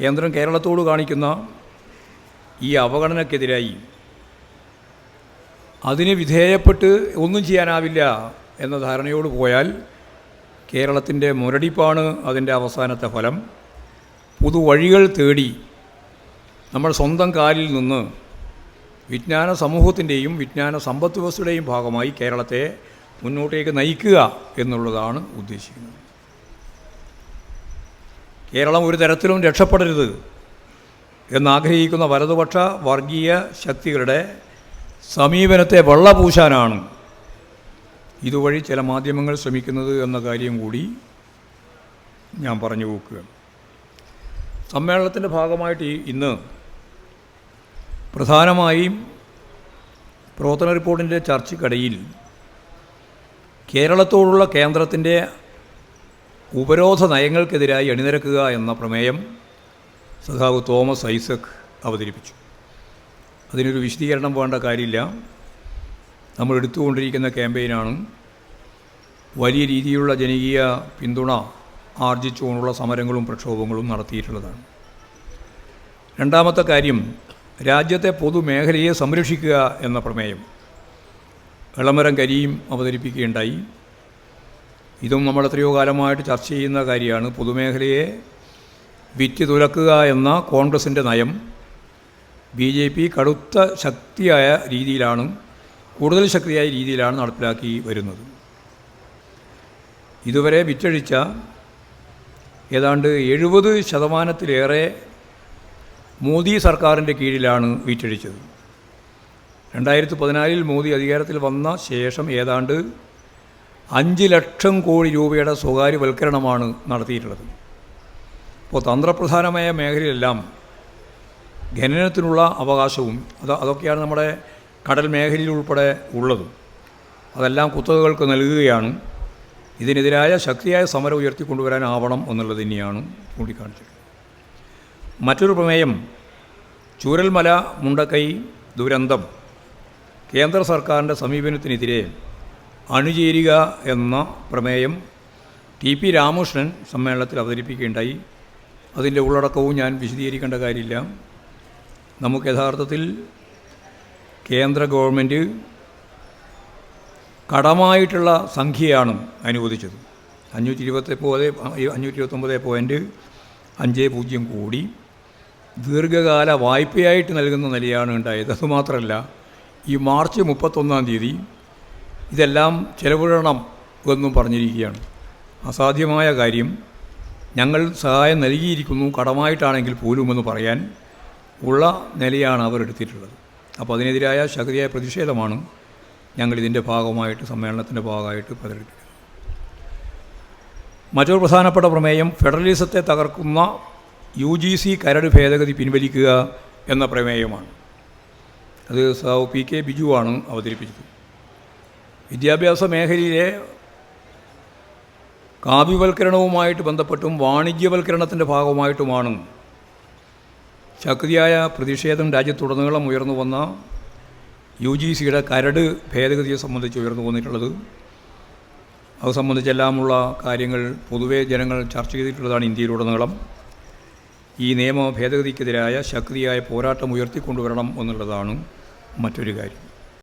കേന്ദ്രം കേരളത്തോട് കാണിക്കുന്ന ഈ അവഗണനക്കെതിരായി അതിന് വിധേയപ്പെട്ട് ഒന്നും ചെയ്യാനാവില്ല എന്ന ധാരണയോട് പോയാൽ കേരളത്തിന്റെ മുരടിപ്പാണ് അതിന്റെ അവസാനത്തെ ഫലം. പുതുവഴികൾ തേടി നമ്മൾ സ്വന്തം കാലിൽ നിന്ന് വിജ്ഞാന സമൂഹത്തിന്റെയും വിജ്ഞാന സമ്പദ് വ്യവസ്ഥയുടെയും ഭാഗമായി കേരളത്തെ മുന്നോട്ടേക്ക് നയിക്കുക എന്നുള്ളതാണ് ഉദ്ദേശിക്കുന്നത്. കേരളം ഒരു തരത്തിലും രക്ഷപ്പെടരുത് എന്നാഗ്രഹിക്കുന്ന വലതുപക്ഷ വർഗീയ ശക്തികളുടെ സമീപനത്തെ വെള്ളപൂശാനാണ് ഇതുവഴി ചില മാധ്യമങ്ങൾ ശ്രമിക്കുന്നത് എന്ന കാര്യം കൂടി ഞാൻ പറഞ്ഞു പോക്കുക സമ്മേളനത്തിന്റെ ഭാഗമായിട്ട് ഇന്ന് പ്രധാനമായും പ്രവർത്തന റിപ്പോർട്ടിന്റെ ചർച്ചയ്ക്കിടയിൽ കേരളത്തോടുള്ള കേന്ദ്രത്തിന്റെ ഉപരോധ നയങ്ങൾക്കെതിരായി അണിനിരക്കുക എന്ന പ്രമേയം സഖാവ് തോമസ് ഐസക് അവതരിപ്പിച്ചു. അതിനൊരു വിശദീകരണം വേണ്ട കാര്യമില്ല. നമ്മൾ എടുത്തുകൊണ്ടിരിക്കുന്ന ക്യാമ്പയിനാണ് വലിയ രീതിയിലുള്ള ജനകീയ പിന്തുണ ആർജിച്ചുകൊണ്ടുള്ള സമരങ്ങളും പ്രക്ഷോഭങ്ങളും നടത്തിയിട്ടുള്ളതാണ്. രണ്ടാമത്തെ കാര്യം രാജ്യത്തെ പൊതുമേഖലയെ സംരക്ഷിക്കുക എന്ന പ്രമേയം. എളമരം കരിയും അവതരിപ്പിക്കുകയുണ്ടായി. ഇതും നമ്മൾ എത്രയോ കാലമായിട്ട് ചർച്ച ചെയ്യുന്ന കാര്യമാണ്. പൊതുമേഖലയെ വിറ്റ് തുലക്കുക എന്ന കോൺഗ്രസിന്റെ നയം ബി ജെ പി കടുത്ത ശക്തിയായ രീതിയിലാണ് കൂടുതൽ ശക്തിയായ രീതിയിലാണ് നടപ്പിലാക്കി വരുന്നത്. ഇതുവരെ വിറ്റഴിച്ച ഏതാണ്ട് എഴുപത് ശതമാനത്തിലേറെ മോദി സർക്കാരിന്റെ കീഴിലാണ് വിറ്റഴിച്ചത്. രണ്ടായിരത്തി പതിനാലിൽ മോദി അധികാരത്തിൽ വന്ന ശേഷം ഏതാണ്ട് അഞ്ച് ലക്ഷം കോടി രൂപയുടെ സ്വകാര്യവൽക്കരണമാണ് നടത്തിയിട്ടുള്ളത്. അപ്പോൾ തന്ത്രപ്രധാനമായ മേഖലയിലെല്ലാം ഖനനത്തിനുള്ള അവകാശവും അത് അതൊക്കെയാണ് നമ്മുടെ കടൽ മേഖലയിൽ ഉൾപ്പെടെ ഉള്ളത്. അതെല്ലാം കുത്തകകൾക്ക് നൽകുകയാണ്. ഇതിനെതിരായ ശക്തിയായ സമരം ഉയർത്തിക്കൊണ്ടുവരാനാവണം എന്നുള്ളത് തന്നെയാണ് ചൂണ്ടിക്കാണിച്ചത്. മറ്റൊരു പ്രമേയം ചൂരൽമല മുണ്ടക്കൈ ദുരന്തം. കേന്ദ്ര സർക്കാരിന്റെ സമീപനത്തിനെതിരെ അണുചേരുക എന്ന പ്രമേയം ടി പി രാമകൃഷ്ണൻ സമ്മേളനത്തിൽ അവതരിപ്പിക്കുകയുണ്ടായി. അതിന്റെ ഉള്ളടക്കവും ഞാൻ വിശദീകരിക്കേണ്ട കാര്യമില്ല. നമുക്ക് യഥാർത്ഥത്തിൽ കേന്ദ്ര ഗവൺമെന്റ് കടമായിട്ടുള്ള സംഖ്യയാണ് അനുവദിച്ചത്. അഞ്ഞൂറ്റി ഇരുപത്തി അഞ്ഞൂറ്റി ഇരുപത്തൊമ്പത് പോയിന്റ് അഞ്ച് പൂജ്യം കോടി ദീർഘകാല വായ്പയായിട്ട് നൽകുന്ന നിലയാണ് ഉണ്ടായത്. അതുമാത്രമല്ല ഈ മാർച്ച് മുപ്പത്തൊന്നാം തീയതി ഇതെല്ലാം ചെലവിടണം എന്നും പറഞ്ഞിരിക്കുകയാണ്. അസാധ്യമായ കാര്യം ഞങ്ങൾ സഹായം നൽകിയിരിക്കുന്നു കടമായിട്ടാണെങ്കിൽ പോലുമെന്ന് പറയാൻ ഉള്ള നിലയാണ് അവർ എടുത്തിട്ടുള്ളത്. അപ്പോൾ അതിനെതിരായ ശക്തിയായ പ്രതിഷേധമാണ് ഞങ്ങൾ ഇതിന്റെ ഭാഗമായിട്ട് സമ്മേളനത്തിന്റെ ഭാഗമായിട്ട് പ്രകടിപ്പിക്കുന്നത്. മറ്റൊരു പ്രധാനപ്പെട്ട പ്രമേയം ഫെഡറലിസത്തെ തകർക്കുന്ന യു ജി സി കരട് ഭേദഗതി പിൻവലിക്കുക എന്ന പ്രമേയമാണ്. അത് സാവ് പി കെ ബിജുവാണ് അവതരിപ്പിച്ചത്. വിദ്യാഭ്യാസ മേഖലയിലെ കാവ്യവൽക്കരണവുമായിട്ട് ബന്ധപ്പെട്ടും വാണിജ്യവൽക്കരണത്തിന്റെ ഭാഗമായിട്ടുമാണ് ശക്തിയായ പ്രതിഷേധം രാജ്യത്തുടനീളം ഉയർന്നു വന്ന യു ജി സിയുടെ കരട് ഭേദഗതിയെ സംബന്ധിച്ച് ഉയർന്നു വന്നിട്ടുള്ളത്. അത് സംബന്ധിച്ചെല്ലാമുള്ള കാര്യങ്ങൾ പൊതുവേ ജനങ്ങൾ ചർച്ച ചെയ്തിട്ടുള്ളതാണ് ഇന്ത്യയിലുടനീളം. ഈ നിയമ ഭേദഗതിക്കെതിരായ ശക്തിയായ പോരാട്ടം ഉയർത്തിക്കൊണ്ടുവരണം എന്നുള്ളതാണ് മറ്റൊരു കാര്യം.